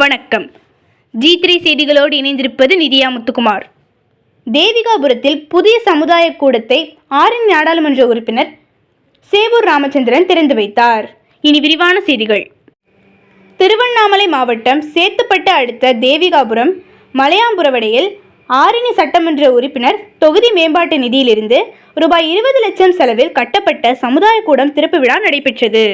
வணக்கம். G three செய்திகளோடு இணைந்திருப்பது நிதியா முத்துக்குமார். தேவிகாபுரத்தில் புதிய சமுதாய கூடத்தை ஆறின் நாடாளுமன்ற உறுப்பினர் சேவூர் ராமச்சந்திரன் திறந்து வைத்தார். இனி விரிவான செய்திகள். திருவண்ணாமலை மாவட்டம் சேத்துப்பட்டு அடுத்த தேவிகாபுரம் மலையாம்புரவடையில் ஆரணி சட்டமன்ற உறுப்பினர் தொகுதி மேம்பாட்டு நிதியிலிருந்து ரூபாய் இருபது லட்சம் செலவில் கட்டப்பட்ட சமுதாய கூடம் திறப்பு விழா நடைபெற்றது.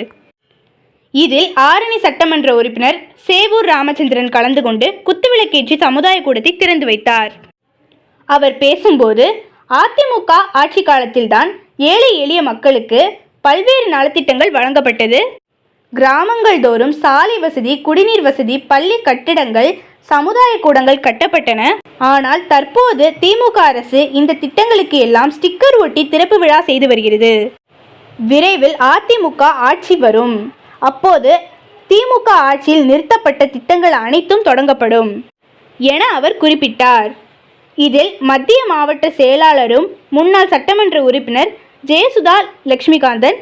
இதில் ஆரணி சட்டமன்ற உறுப்பினர் சேவூர் ராமச்சந்திரன் கலந்து கொண்டு குத்துவிளக்கேற்றி சமுதாய கூடத்தை திறந்து வைத்தார். அவர் பேசும்போது அதிமுக ஆட்சி காலத்தில்தான் ஏழை எளிய மக்களுக்கு பல்வேறு நலத்திட்டங்கள் வழங்கப்பட்டது. கிராமங்கள் தோறும் சாலை வசதி குடிநீர் வசதி பள்ளி கட்டிடங்கள் சமுதாய கூடங்கள் கட்டப்பட்டன. ஆனால் தற்போது திமுக அரசு இந்த திட்டங்களுக்கு எல்லாம் ஸ்டிக்கர் ஒட்டி திறப்பு விழா செய்து வருகிறது. விரைவில் அதிமுக ஆட்சி வரும். அப்போது திமுக ஆட்சியில் நிறுத்தப்பட்ட திட்டங்கள் அனைத்தும் தொடங்கப்படும் என அவர் குறிப்பிட்டார். இதில் மத்திய மாவட்ட செயலாளரும் முன்னாள் சட்டமன்ற உறுப்பினர் ஜெயசுதா லட்சுமிகாந்தன்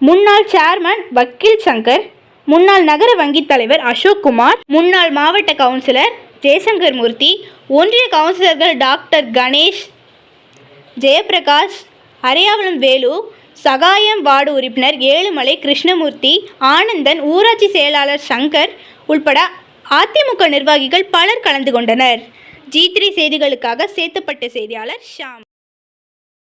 முன்னாள் சேர்மன் வக்கீல் சங்கர் முன்னாள் நகர வங்கித் தலைவர் அசோக் குமார் முன்னாள் மாவட்ட கவுன்சிலர் ஜெயசங்கர் மூர்த்தி ஒன்றிய கவுன்சிலர்கள் டாக்டர் கணேஷ் ஜெயபிரகாஷ் அரையாவளம் வேலு சகாயம் வார்டு உறுப்பினர் ஏழுமலை கிருஷ்ணமூர்த்தி ஆனந்தன் ஊராட்சி செயலாளர் சங்கர் உள்பட அதிமுக நிர்வாகிகள் பலர் கலந்து கொண்டனர். ஜி த்ரீ செய்திகளுக்காக சேத்துப்பட்ட செய்தியாளர் ஷாம்.